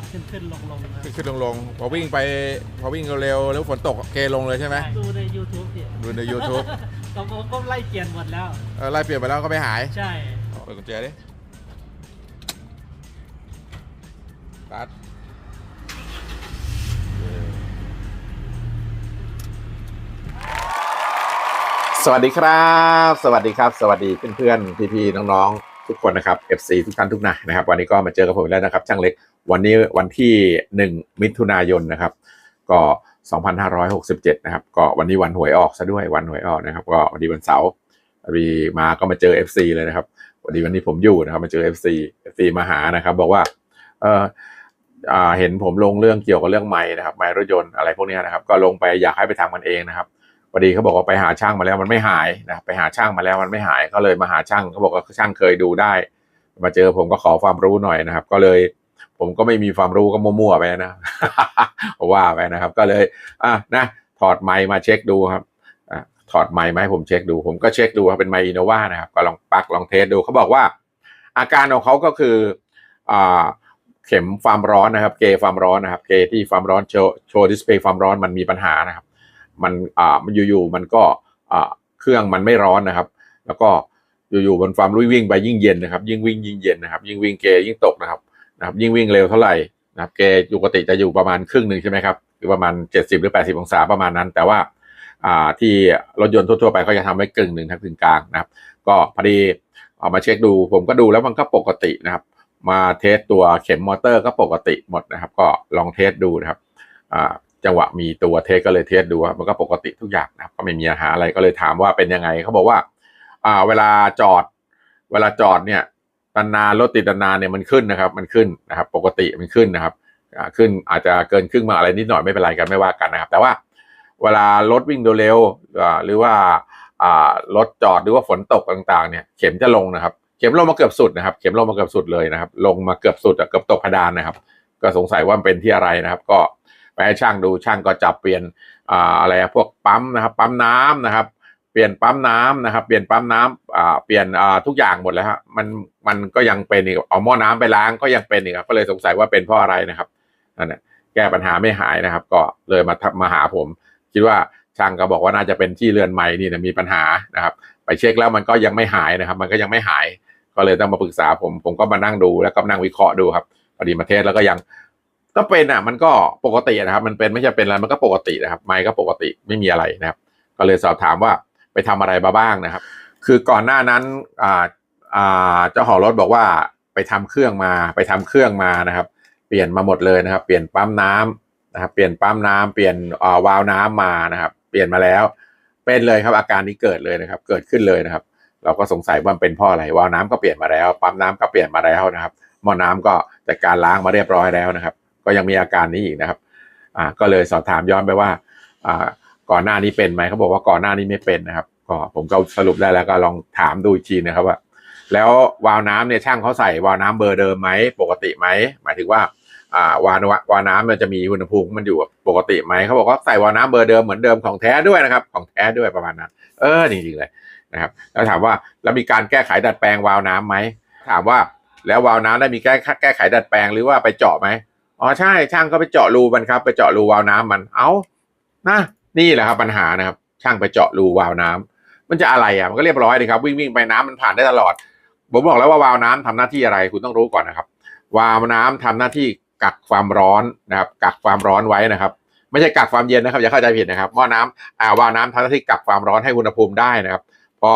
มันขึ้นขึ้นลงลงนะขึ้นขึ้นลงลงพอวิ่งไปพอวิ่งเร็วๆแล้วฝนตกเกลงเลยใช่ไหมดูใน YouTube สิดูใน YouTube ก็ก็ก็ไล่เปลี่ยนหมดแล้วเออไล่เปลี่ยนไปแล้วก็ไม่หายใช่เปิดกุญแจดิตัดสวัสดีครับ สวัสดีครับ สวัสดีเพื่อนๆพี่ๆน้องๆ ทุกคนนะครับ FC ทุกท่านทุกนายนะครับ วันนี้ก็มาเจอกับผมแล้วนะครับช่างเล็ก วันนี้วันที่ 1 มิถุนายนนะครับ ก็ 2567 นะครับ ก็วันนี้วันหวยออกซะด้วยวันหวยออกนะครับ ก็วันนี้วันเสาร์วันนี้มาก็มาเจอ FC เลยนะครับวันนี้วันนี้ผมอยู่นะครับมาเจอ FC FC มาหานะครับ บอกว่าเออเห็นผมลงเรื่องเกี่ยวกับเรื่องไม้นะครับไม้รถยนต์อะไรพวกนี้นะครับ ก็ลงไปอยากให้ไปทำกันเองนะครับ พอดีเขาบอกว่าไปหาช่างมาแล้วมันไม่หายนะไปหาช่างมาแล้วมันไม่หายก็เลยมาหาช่างเขาบอกว่าช่างเคยดูได้ มาเจอผมก็ขอความรู้หน่อยนะครับ ก็เลยผมก็ไม่มีความรู้ก็มั่วๆไปนะว่าไปนะครับ ก็เลยอะนะถอดไมค์มาเช็คดูครับอถอดไมค์มาให้ผมเช็คดู ผมก็เช็คดูครับเป็นไมค์อินโนวานะครับก็ลองปักลองเทสดูเขาบอกว่า อาการของเขาก็คืออ่าเข็มความร้อนนะครับ เกย์ความร้อนนะครับ เกย์ที่ความร้อนโชโชว์ดิสเพย์ความร้อนมันมีปัญหานะครับ มันอ่ามันอยู่ๆมันก็อ่าเครื่องมันไม่ร้อนนะครับ แล้วก็อยู่ๆบนความรุ่ยวิ่งไปยิ่งเย็นนะครับ ยิ่งวิ่งยิ่งเย็นนะครับยิ่งวิ่งเกยยิ่งตกนะครับนะครับ ยิ่งวิ่งเร็วเท่าไหร่นะครับเกยปกติจะอยู่ประมาณครึ่งหนึ่งใช่ไหมครับหรือประมาณ 70 หรือ 80 องศาประมาณนั้น แต่ว่าอ่าที่รถยนต์ทั่วๆไปเขาจะทำไว้กึ่งหนึ่งทั้งกึ่งกลางนะครับ ก็พอดีเอามาเช็คดูผมก็ดูแล้วมันก็ปกตินะครับ มาเทสตัวเข็มมอเตอร์ก็ปกติหมดนะครับ ก็ลองเทสดูนะครับอ่า จังหวะมีตัวเทสก็เลยเทสดูว่ามันก็ปกติทุกอย่างนะครับก็ไม่มีปัญหาอะไรก็เลยถามว่าเป็นยังไงเขาบอกว่า อ่า เวลาจอด เวลาจอดเนี่ยนานๆรถติดนานๆเนี่ยมันขึ้นนะครับ มันขึ้นนะครับ ปกติมันขึ้นนะครับขึ้นอาจจะเกินครึ่งมาอะไรนิดหน่อยไม่เป็นไรกันไม่ว่ากันนะครับ แต่ว่าเวลารถวิ่งเร็วหรือว่ารถจอดหรือว่าฝนตกต่างๆ เนี่ย เข็มจะลงนะครับ เข็มลงมาเกือบสุดนะครับ เข็มลงมาเกือบสุดเลยนะครับ ลงมาเกือบสุดเกือบตกพดานนะครับ ก็สงสัยว่าเป็นที่อะไรนะครับ ก็ ไปให้ช่างดูช่างก็จับเปลี่ยนอ่าอะไรอะพวกปั๊มนะครับ ปั๊มน้ำนะครับ เปลี่ยนปั๊มน้ำนะครับ เปลี่ยนปั๊มน้ำอ่าเปลี่ยนอ่าทุกอย่างหมดแล้วฮะมันมันก็ยังเป็นอีกเอาหม้อน้ำไปล้างก็ยังเป็นอีกครับก็เลยสงสัยว่าเป็นเพราะอะไรนะครับนั่นแหละแก้ปัญหาไม่หายนะครับ ก็เลยมาทักมาหาผม คิดว่าช่างก็บอกว่าน่าจะเป็นที่เรือนไม้นี่นะมีปัญหานะครับ ไปเช็คแล้วมันก็ยังไม่หายนะครับ มันก็ยังไม่หายก็เลยต้องมาปรึกษาผม ผมก็มานั่งดูแล้วก็นั่งวิเคราะห์ดูครับพอดีมาเทสแล้วก็ยัง ก็เป็นอะมันก็ปกตินะครับ มันเป็นไม่ใช่เป็นอะไรมันก็ปกตินะครับ ไม้ก็ปกติไม่มีอะไรนะครับ ก็เลยสอบถามว่าไปทำอะไรมาบ้างนะครับ คือก่อนหน้านั้นอ่าอ่าเจ้าของรถบอกว่าไปทำเครื่องมาไปทำเครื่องมานะครับ เปลี่ยนมาหมดเลยนะครับ เปลี่ยนปั๊มน้ำนะครับเปลี่ยนปั๊มน้ำเปลี่ยนอ่าวาล์วน้ำมานะครับ เปลี่ยนมาแล้ว เป็นเลยครับอาการนี้เกิดเลยนะครับ เกิดขึ้นเลยนะครับ เราก็สงสัยว่าเป็นเพราะอะไรวาล์วน้ำก็เปลี่ยนมาแล้วปั๊มน้ำก็เปลี่ยนมาแล้วนะครับหม้อน้ำก็จัดการล้างมาเรียบร้อยแล้วนะครับ ก็ยังมีอาการนี้อีกนะครับอ่าก็เลยสอบถามย้อนไปว่าอ่าก่อนหน้านี้เป็นไหมเขาบอกว่าก่อนหน้านี้ไม่เป็นนะครับ ก็ผมก็สรุปได้แล้วก็ลองถามดูอีกทีนะครับว่า แล้ววาล์วน้ำเนี่ยช่างเขาใส่วาล์วน้ำเบอร์เดิมไหมปกติไหมหมายถึงว่าอ่าวาล์วาวน้ำมันจะมีอุณหภูมิมันอยู่ปกติไหมเขาบอกว่าใส่วาวน้ำเบอร์เดิมเหมือนเดิมของแท้ด้วยนะครับ ของแท้ด้วยประมาณนั้นเออจริงๆเลยนะครับแล้วถามว่าแล้วมีการแก้ไขดัดแปลงวาล์วน้ำไหมถามว่าแล้ววาล์วน้ำได้มีแก้แก้ไขดัดแปลงหรือว่าไปเจาะไหม อ๋อใช่ช่างก็ไปเจาะรูมันครับ ไปเจาะรูวาล์วน้ำมัน เอานะนี่แหละครับปัญหานะครับ ช่างไปเจาะรูวาล์วน้ำมันจะอะไรอะมันก็เรียบร้อยดีครับวิ่งวิ่งไปน้ำมันผ่านได้ตลอด ผมบอกแล้วว่าวาล์วน้ำทำหน้าที่อะไรคุณต้องรู้ก่อนนะครับ วาล์วน้ำทำหน้าที่กักความร้อนนะครับ กักความร้อนไว้นะครับ ไม่ใช่กักความเย็นนะครับอย่าเข้าใจผิดนะครับหม้อน้ำอ่าวาล์วน้ำทำหน้าที่กักความร้อนให้อุณหภูมิได้นะครับ พอ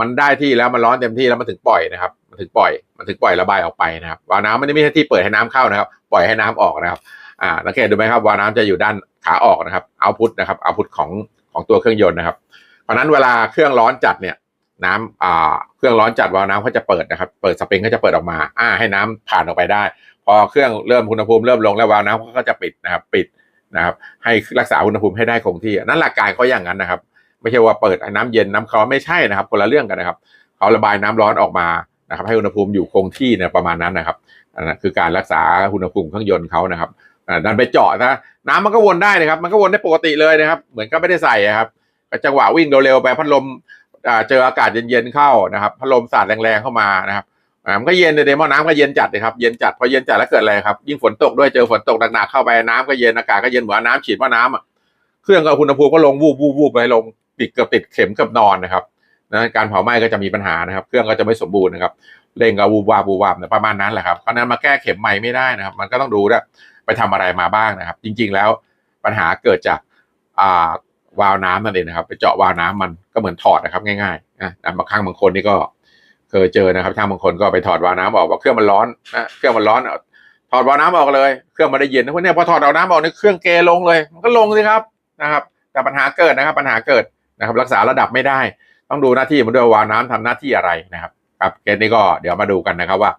มันได้ที่แล้วมันร้อนเต็มที่แล้วมันถึงปล่อยนะครับ มันถึงปล่อยมันถึงปล่อยระบายออกไปนะครับวาล์วน้ำไม่ได้มีหน้าที่เปิดให้น้ำเข้านะครับ ปล่อยให้น้ำออกนะครับอ่าสังเกตดูไหมครับวาล์วน้ำจะอยู่ด้านขาออกนะครับเอาพุทนะครับเอาพุทของของตัวเครื่องยนต์นะครับ เพราะนั้นเวลาเครื่องร้อนจัดเนี่ยน้ำอ่าเครื่องร้อนจัดวาล์วน้ำเขาจะเปิดนะครับ เปิดสปริงเขาจะเปิดออกมา อ่า ให้น้ำผ่านออกไปได้ พอเครื่องเริ่มอุณหภูมิเริ่มลงแล้ววาล์วน้ำเขาก็จะปิดนะครับ ปิดนะครับให้รักษาอุณหภูมิให้ได้คงที่นั่นหลักการเขาอย่างนั้นนะครับ ไม่ใช่ว่าเปิดน้ำเย็นน้ำร้อไม่ใช่นะครับ คนละเรื่องกันนะครับ เขาระบายน้ำร้อนออกมา นะครับให้อุณหภูมิอยู่คงที่เนี่ยประมาณนั้นนะครับอันนั้นคือการรักษาอุณหภูมิเครื่องยนต์เขานะครับดันไปเจาะนะน้ำมันก็วนได้นะครับ มันก็วนได้ปกติเลยนะครับ เหมือนก็ไม่ได้ใส่ครับจังหวะวิ่งเร็วๆไปพัดลมอ่าเจออากาศเย็นๆเข้านะครับพัดลมสาดแรงๆเข้ามานะครับอ่ามันก็เย็นเลยเดหมอน้ำก็เย็นจัดเลยครับเย็นจัดพอเย็นจัดแล้วเกิดอะไรครับยิ่งฝนตกด้วยเจอฝนตกหนักๆเข้าไปน้ำก็เย็นอากาศก็เย็นเหมือนน้ำฉีดว่าน้ำอะเครื่องก็อุณหภูมิก็ลงวูบวูบวูบไปลงติดเกือบติดเข็มเกือบนอนนะครับ นะการเผาไหม้ก็จะมีปัญหานะครับ เครื่องก็จะไม่สมบูรณ์นะครับเร่งก็วูบวาบวูบวาบประมาณนั้นแหละครับเพราะนั้นมาแก้เข็มใหม่ไม่ได้นะครับ มันก็ต้องดูด้วยไปทำอะไรมาบ้างนะครับ จริง ๆ แล้วปัญหาเกิดจากอ่าวาล์วน้ำนั่นเองนะครับ ไปเจาะวาล์วน้ำมันก็เหมือนถอดนะครับ ง่ายๆนะบางครั้งบางคนนี่ก็เคยเจอนะครับช่างบางคนก็ไปถอดวาล์วน้ำออกว่าเครื่องมันร้อนนะเครื่องมันร้อนถอดวาล์วน้ำออกเลยเครื่องมันได้เย็นนะพวกเนี้ยพอถอดวาล์วน้ำออกเนี่เครื่องเกลงเลย มันก็ลงสิครับนะครับ แต่ปัญหาเกิดนะครับ ปัญหาเกิดนะครับ รักษาระดับไม่ได้ ต้องดูหน้าที่มันด้วยวาล์วน้ำทำหน้าที่อะไรนะครับครับเกณฑ์นี้ก็เดี๋ยวมาดูกันนะครับว่า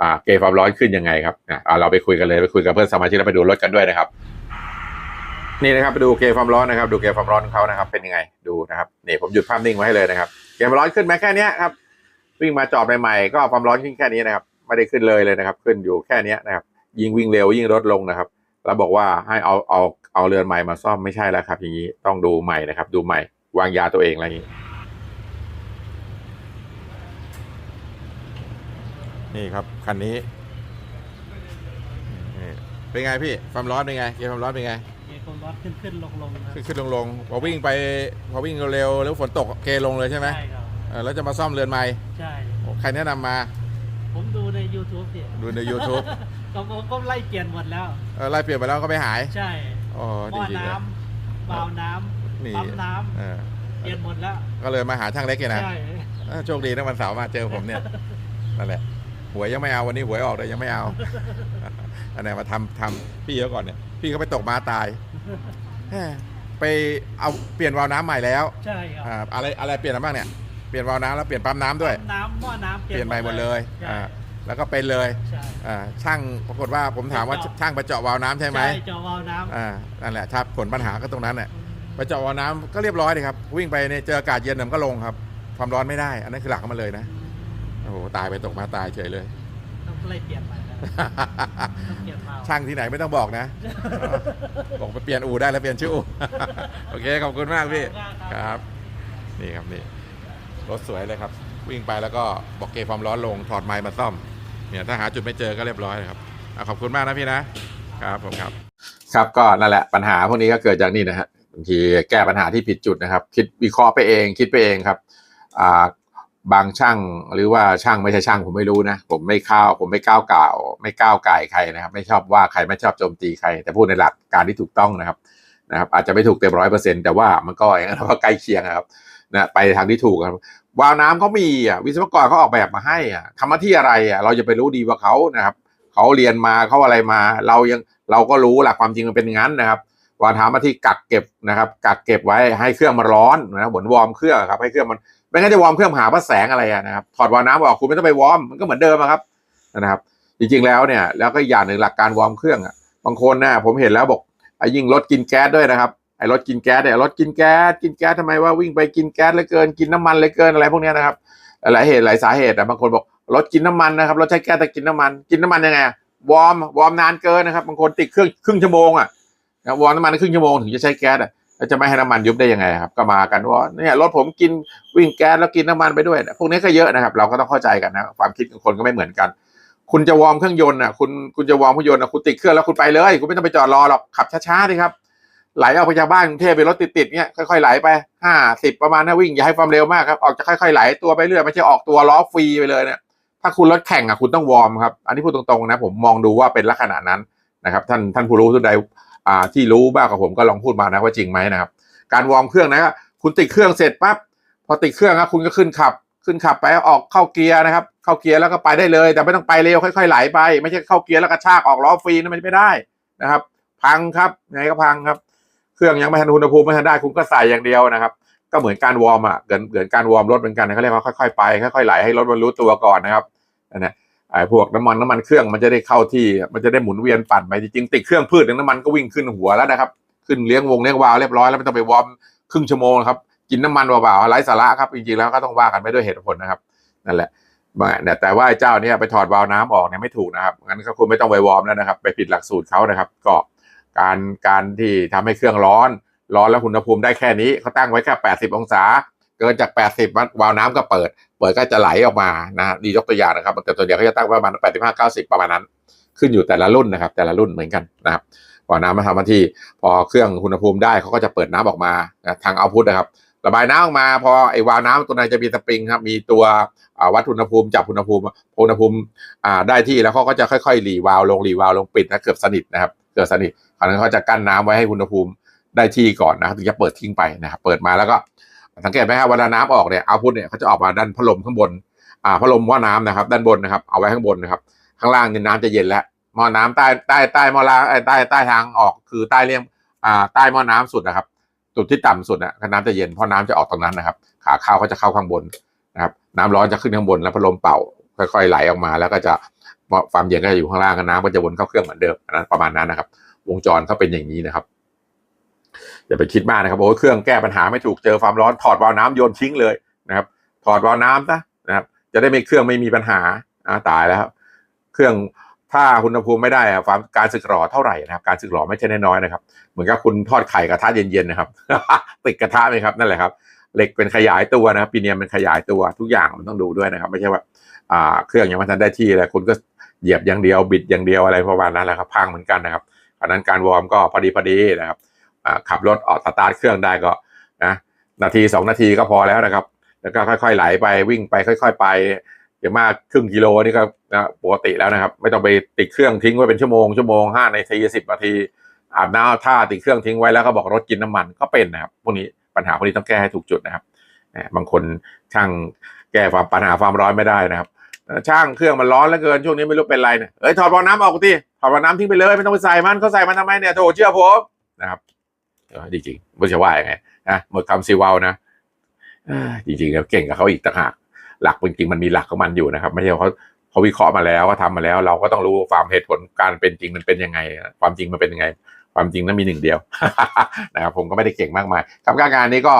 อ่าเกณฑ์ความร้อนขึ้นยังไงครับนะอ่าเราไปคุยกันเลยไปคุยกับเพื่อนสมาชิกแล้วไปดูรถกันด้วยนะครับ นี่นะครับไปดูเกณฑ์ความร้อนนะครับ ดูเกณฑ์ความร้อนของเขานะครับ เป็นยังไงดูนะครับนี่ผมหยุดภาพนิ่งไว้ให้เลยนะครับ เกณฑ์ความร้อนขึ้นไหมแค่นี้ครับวิ่งมาจอดใหม่ๆก็ความร้อนขึ้นแค่นี้นะครับ ไม่ได้ขึ้นเลยเลยนะครับ ขึ้นอยู่แค่นี้นะครับ ยิ่งวิ่งเร็วยิ่งลดลงนะครับแล้วบอกว่าให้เอาเอาเอาเรือนใหม่มาซ่อมไม่ใช่แล้วครับ อย่างนี้ต้องดูใหม่นะครับ ดูใหม่วางยาตัวเองอะไรอย่างนี้ นี่ครับคันนี้นี่เป็นไงพี่ความร้อนเป็นไงเกมความร้อนเป็นไงมีความร้อนขึ้นขึ้นลงลงนะขึ้นขึ้นลงลงพอวิ่งไปพอวิ่งเร็วๆแล้วฝนตกเกลงเลยใช่ไหมใช่ครับเออแล้วจะมาซ่อมเรือนใหม่ใช่โอ้ใครแนะนำมา ผมดูใน YouTube พี่ดูใน YouTube ก็ผมก็ไล่เปลี่ยนหมดแล้วเออไล่เปลี่ยนไปแล้วก็ไม่หายใช่อ๋อหดีม้อจริงเลยน้ำบาวน้นี่ำปั๊มน้เออำเปลี่ยนหมดแล้ว ก็เลยมาหาช่างเล็กเนี่ยนะใช่เออโชคดีนะวันเสาร์มาเจอผมเนี่ยนั่นแหละ หวยยังไม่เอาวันนี้หวยออกแต่ยังไม่เอาอันไหนมาทำทำพี่เขาก่อนเนี่ยพี่เขาไปตกมาตายแหมไปเอาเปลี่ยนวาล์วน้ำใหม่แล้วใช่ครับอ่าอะไรอะไรเปลี่ยนอะไรบ้างเนี่ยเปลี่ยนวาล์วน้ำแล้วเปลี่ยนปั๊มน้ำด้วยปั๊มน้ำหม้อน้ำเปลี่ยนใหม่หมดเลยใช่อ่าแล้วก็เป็นเลยใช่อ่าช่างปรากฏว่าผมถามว่าช่างไปเจาะวาล์วน้ำใช่ไหมใช่จอวาล์วน้ำอ่านั่นแหละครับผลปัญหาก็ตรงนั้นแหละไปเจาะวาล์วน้ำก็เรียบร้อยเลยครับวิ่งไปเนี่ยเจออากาศเย็นเดี๋ยวมันก็ลงครับความร้อนไม่ได้ อันนั้นคือหลักของมันเลยนะโอ้โห ตายไปตกมาตายเฉยเลย ต้องไล่เปลี่ยนใหม่แล้วต้องเปลี่ยนวาล์วช่างที่ไหนไม่ต้องบอกนะ บอกไปเปลี่ยนอู่ได้แล้วเปลี่ยนชื่ออู่ โอเคขอบคุณมากพี่ ครับ นี่ครับนี่รถสวยเลยครับ วิ่งไปแล้วก็บอกเกณฑ์ความร้อนลงถอดไม้มาซ่อม เนี่ยถ้าหาจุดไม่เจอก็เรียบร้อยเลยครับอะขอบคุณมากนะพี่นะครับผมครับ ครับก็นั่นแหละปัญหาพวกนี้ก็เกิดจากนี่นะฮะบางทีแก้ปัญหาที่ผิดจุดนะครับ คิดวิเคราะห์ไปเอง คิดไปเองครับอ่า บางช่างหรือว่าช่างไม่ใช่ช่างผมไม่รู้นะ ผมไม่ข้าวผมไม่ก้าวก่าว ไม่ก้าวไก่ใครนะครับ ไม่ชอบว่าใครไม่ชอบโจมตีใคร แต่พูดในหลักการที่ถูกต้องนะครับนะครับ อาจจะไม่ถูกเต็มร้อยเปอร์เซ็นต์แต่ว่ามันก็อย่างนั้นว่าใกล้เคียงนะครับนะไปทางที่ถูกครับวาวน้ำเขามีอะวิศวกรเขาออกแบบมาให้อะทำหน้าที่อะไรอะเราจะไปรู้ดีกว่าเขานะครับเขาเรียนมาเขาอะไรมา เรายังเราก็รู้หลักความจริงมันเป็นงั้นนะครับวาวน้ำมาที่กักเก็บนะครับ กักเก็บไว้ให้เครื่องมันร้อนนะครับเหมือนวอร์มเครื่องครับให้เครื่องมัน ไม่งั้นจะวอร์มเครื่องหาพระแสงอะไรอะนะครับถอดวาล์วน้ำออกคุณไม่ต้องไปวอร์มมันก็เหมือนเดิมครับนะครับ จริงๆแล้วเนี่ย แล้วก็อย่างหนึ่งหลักการวอร์มเครื่องอะบางคนน่ะผมเห็นแล้วบอกไอ้ยิ่งรถกินแก๊สด้วยนะครับไอ้รถกินแก๊สเนี่ยรถกินแก๊สกินแก๊สทำไมว่าวิ่งไปกินแก๊สเหลยเกินกินน้ำมันเหลยเกินอะไรพวกนี้นะครับหลายเหตุหลายสาเหตุแต่บางคนบอกรถกินน้ำมันนะครับรถใช้แก๊สแต่กินน้ำมัน กินน้ำมันยังไงวอร์มวอร์มนานเกินนะครับบางคนติดเครื่องครึ่งชั่วโมงอะนะวอร์มน้ำมันครึ่งชั่วโมงถึงจะใช้แก๊สอะ แล้วจะไม่ให้น้ำมันยุบได้ยังไงครับ ก็มากันว่าเนี่ยรถผมกินวิ่งแก๊สแล้วกินน้ำมันไปด้วยพวกนี้ก็เยอะนะครับ เราก็ต้องเข้าใจกันนะความคิดของคนก็ไม่เหมือนกัน คุณจะวอร์มเครื่องยนต์อะคุณคุณจะวอร์มเครื่องยนต์อะคุณติดเครื่องแล้วคุณไปเลยคุณไม่ต้องไปจอดรอหรอกขับช้าๆดิครับไหลออกไปจากบ้านกรุงเทพไปรถติดๆเนี่ยค่อยๆไหลไปห้าสิบประมาณนะวิ่งอย่าให้ความเร็วมากครับออกจะค่อยๆไหลตัวไปเรื่อยไม่ใช่ออกตัวล้อฟรีไปเลยเนี่ยถ้าคุณรถแข่งอะคุณต้องวอร์มครับ อันนี้พูดตรงๆนะผมมองดูว่าเป็นลักษณะนั้นนะครับ ท่านท่านผู้รู้ทุกใด ที่รู้บ้างกับผมก็ลองพูดมานะว่าจริงไหมนะครับ การวอร์มเครื่องนะครับคุณติดเครื่องเสร็จปั๊บพอติดเครื่องครับคุณก็ขึ้นขับ ขึ้นขับไปออกเข้าเกียร์นะครับ เข้าเกียร์แล้วก็ไปได้เลย แต่ไม่ต้องไปเร็วค่อยๆไหลไป ไม่ใช่เข้าเกียร์แล้วก็ชากออกล้อฟรีนะมันไม่ได้นะครับ พังครับไงก็พังครับ เครื่องยังไม่ทันอุณหภูมิไม่ทันได้คุณก็ใส่อย่างเดียวนะครับ ก็เหมือนการวอร์มอะเหมือนเหมือนการวอร์มรถเหมือนกันเขาเรียกว่าค่อยๆไปค่อยๆไหลให้รถมันรู้ตัวก่อนนะครับนะ ไอ้พวกน้ำมันน้ำมันเครื่องมันจะได้เข้าที่มันจะได้หมุนเวียนปั่นไปจริงๆติดเครื่องพืชน้ำมันก็วิ่งขึ้นหัวแล้วนะครับ ขึ้นเลี้ยงวงเลี้ยงวาวเรียบร้อยแล้วไม่ต้องไปวอร์มครึ่งชั่วโมงครับกินน้ำมันเปล่าๆไร้สาระครับจริงๆแล้วก็ต้องว่ากันไปด้วยเหตุผลนะครับนั่นแหละเนี่ยแต่ว่าไอ้เจ้าเนี่ยไปถอดวาล์วน้ำออกเนี่ยไม่ถูกนะครับงั้นก็คุณไม่ต้องไปวอร์มแล้วนะครับ ไปผิดหลักสูตรเขานะครับ ก็การการที่ทำให้เครื่องร้อน ร้อนแล้วอุณหภูมิได้แค่นี้เขาตั้งไว้แค่ 80 องศา เกินจาก 80วัดวาล์วน้ำก็เปิด เปิดก็จะไหลออกมานะฮะดียกตัวอย่างนะครับแต่ตัวเดียวก็จะตั้งประมาณ 85 90 ประมาณนั้น ขึ้นอยู่แต่ละรุ่นนะครับ แต่ละรุ่นเหมือนกันนะครับวาล์วน้ำมาทำหน้าที่พอเครื่องอุณหภูมิได้เขาก็จะเปิดน้ำออกมาทางเอาพุทนะครับระบายน้ำออกมาพอไอ้วาล์วน้ำตัวนั้นจะมีสปริงครับมีตัววัดอุณหภูมิจับอุณหภูมิอุณหภูมิได้ที่แล้วเขาก็จะค่อยๆรีวาล์วลงรีวาล์วลงปิดนะเกือบสนิทนะครับเกือบสนิทคราวนั้นเขาจะกั้นน้ำไว้ให้อุณหภูมิได้ที่ก่อนนะถึงจะเปิดทิ้งไปนะครับเปิดมาแล้วก็ สังเกตไหมครับเวลาน้ำออกเนี่ยเอาพุทเนี่ยเขาจะออกมาด้านพัดลมข้างบนอ่าพัดลมหม้อน้ำนะครับ ด้านบนนะครับ เอาไว้ข้างบนนะครับ ข้างล่างเนี่ยน้ำจะเย็นแล้วหม้อน้ำใต้ใต้ใต้หม้อล้างใต้ใต้ทางออกคือใต้เลี่ยงอ่าใต้หม้อน้ำสุดนะครับจุดที่ต่ำสุดนะน้ำจะเย็นเพราะน้ำจะออกตรงนั้นนะครับ ขาเข้าก็จะเข้าข้างบนนะครับ น้ำร้อนจะขึ้นข้างบนแล้วพัดลมเป่า ค่อยๆไหลออกมา แล้วก็จะความเย็นก็จะอยู่ข้างล่างน้ำก็จะวนเข้าเครื่องเหมือนเดิมนนั้นประมาณนั้นนะครับ วงจรเขาเป็นอย่างนี้นะครับ อย่าไปคิดมากนะครับโอ้เครื่องแก้ปัญหาไม่ถูกเจอความร้อนถอดวาล์วน้ำโยนทิ้งเลยนะครับ ถอดวาล์วน้ำซะนะครับ จะได้ไม่เครื่องไม่มีปัญหาอ่าตายแล้วครับเครื่องถ้าอุณหภูมิไม่ได้อะความการสึกหรอเท่าไหร่นะครับ การสึกหรอไม่ใช่น้อยๆนะครับ เหมือนกับคุณทอดไข่กระทะเย็นๆนะครับติดกระทะไหมครับนั่นแหละครับเหล็กเป็นขยายตัวนะครับปีเนียมเป็นขยายตัวทุกอย่างมันต้องดูด้วยนะครับ ไม่ใช่ว่าอ่าเครื่องยังไม่ทันได้ที่เลยคุณก็เหยียบอย่างเดียวบิดอย่างเดียวอะไรประมาณนั้นแหละครับพังเหมือนกันนะครับอันนั้นการวอร์มก็พอดีพอดีนะครับ ขับรถออกสตาร์ทเครื่องได้ก็นะนาทีสองนาทีก็พอแล้วนะครับ แล้วก็ค่อยๆไหลไปวิ่งไปค่อย ๆ ไปอย่างมากครึ่งกิโลนี่ก็นะปกติแล้วนะครับ ไม่ต้องไปติดเครื่องทิ้งไว้เป็นชั่วโมงชั่วโมงห้านาทีสิบนาทีอาบน้ำท่าติดเครื่องทิ้งไว้แล้วก็บอกรถกินน้ำมันก็เป็นนะครับพวกนี้ปัญหาพวกนี้ต้องแก้ให้ถูกจุดนะครับบางคนช่างแก้ความปัญหาความร้อนไม่ได้นะครับช่างเครื่องมันร้อนเหลือเกินช่วงนี้ไม่รู้เป็นไรเนี่ยเอ้ยถอดบ่อน้ำออกทีถอดบ่อน้ำทิ้งไปเลยไม่ต้องไปใส่มันเขาใส่มันทำไมเนี่ยโถเชื่อผมนะครับ จริงไม่ใช่ว่ายังไงนะหมดคำซีวาวนะจริงๆแล้วเก่งกับเขาอีกต่างหากหลักจริงๆมันมีหลักของมันอยู่นะครับไม่ใช่เขาเขาวิเคราะห์มาแล้วเขาทำมาแล้ว เราก็ต้องรู้ความเหตุผลการเป็นจริงมันเป็นยังไง ความจริงมันเป็นยังไง ความจริงนั้นมีหนึ่งเดียวนะครับผมก็ไม่ได้เก่งมากมายครับการงานนี้ก็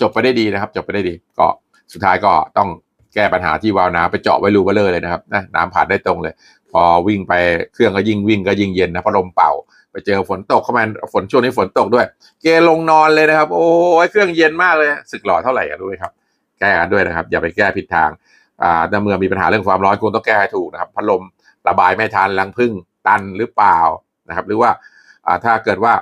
จบไปได้ดีนะครับ จบไปได้ดี ก็สุดท้ายก็ต้องแก้ปัญหาที่วาล์วน้ำไปเจาะไว้รูเบลเลอร์เลยนะครับนะน้ำผ่านได้ตรงเลย พอวิ่งไปเครื่องก็ยิ่งวิ่งก็ยิ่งเย็นนะพัดลมเป่า ไปเจอฝนตกเข้ามาฝนช่วงนี้ฝนตกด้วย เกลงนอนเลยนะครับ โอ้ยเครื่องเย็นมากเลยสึกหล่อเท่าไหร่กันรู้ไหมครับ แก้กันด้วยนะครับ อย่าไปแก้ผิดทางอ่าถ้าเมื่อมีปัญหาเรื่องความร้อนคุณต้องแก้ให้ถูกนะครับพัดลมระบายไม่ทันรังพึ่งตันหรือเปล่านะครับ หรือว่าอ่าถ้าเกิดว่า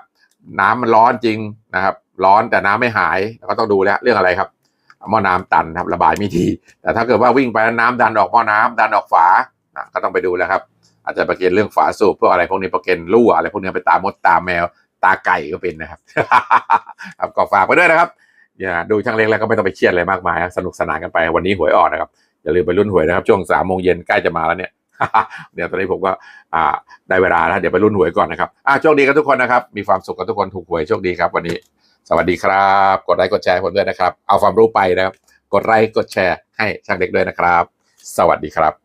น้ำมันร้อนจริงนะครับ ร้อนแต่น้ำไม่หายก็ต้องดูแล้วเรื่องอะไรครับหม้อน้ำตันครับระบายไม่ดีแต่ถ้าเกิดว่าวิ่งไปแล้วน้ำดันออกหม้อน้ำดันออกฝานะก็ต้องไปดูแล้วครับ อาจจะประเก็นเรื่องฝาสูบพวกอะไรพวกนี้ประเก็นรั่วอะไรพวกนี้ไปตามมดตามแมวตาไก่ก็เป็นนะครับ ครับก็ฝากไปด้วยนะครับ อย่าดูช่างเล็กแล้วก็ไม่ต้องไปเครียดอะไรมากมายสนุกสนานกันไปวันนี้หวยออกนะครับ อย่าลืมไปรุ่นหวยนะครับ ช่วงสามโมงเย็นใกล้จะมาแล้วเนี่ยเดี๋ยวตอนนี้ผมก็อ่าได้เวลาแล้วเดี๋ยวไปรุ่นหวยก่อนนะครับอ่าโชคดีกันทุกคนนะครับ มีความสุขกันทุกคนถูกหวยโชคดีครับ วันนี้ สวัสดีครับ กดไลค์กดแชร์ผมด้วยนะครับ เอาความรู้ไปนะครับ กดไลค์กดแชร์ให้ช่างเล็กด้วยนะครับ สวัสดีครับ